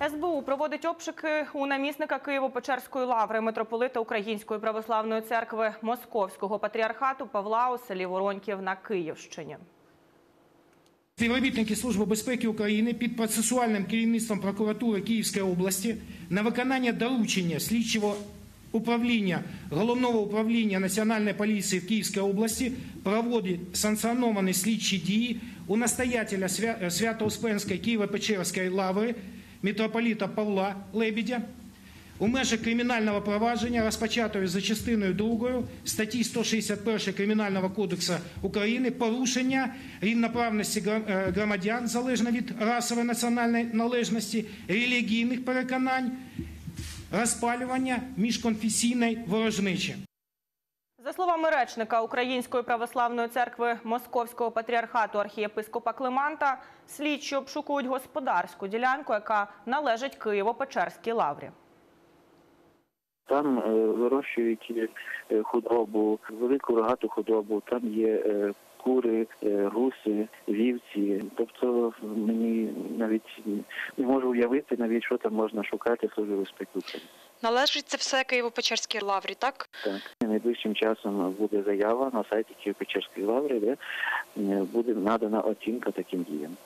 СБУ проводить обшуки у намісника Києво-Печерської лаври митрополита Української православної церкви Московського патріархату Павла у селі Вороньків на Київщині. Співробітники Служби безпеки України під процесуальним керівництвом прокуратури Київської області на виконання доручення слідчого управління Головного управління Національної поліції в Київській області проводить санкціоновані слідчі дії у настоятеля Свя- Свято-Успенської Києво-Печерської лаври митрополита Павла Лебедя у межах кримінального провадження, розпочатого за частиною 2 статті 161 Кримінального кодексу України, порушення рівноправності е, громадян залежно від расової національної належності, релігійних переконань, розпалювання міжконфесійної ворожнечі. За словами речника Української православної церкви Московського патріархату архієпископа Климанта, слідчі обшукують господарську ділянку, яка належить Києво-Печерській лаврі. Там е, вирощують е, худобу, велику рогату худобу. Там є е, кури, е, гуси, вівці. Тобто мені навіть не можу уявити, навіть що там можна шукати служби України. Належить це все Києво-Печерській лаврі, так? Так, найближчим часом буде заява на сайті Києво-Печерської лаври, де е, буде надана оцінка таким діям.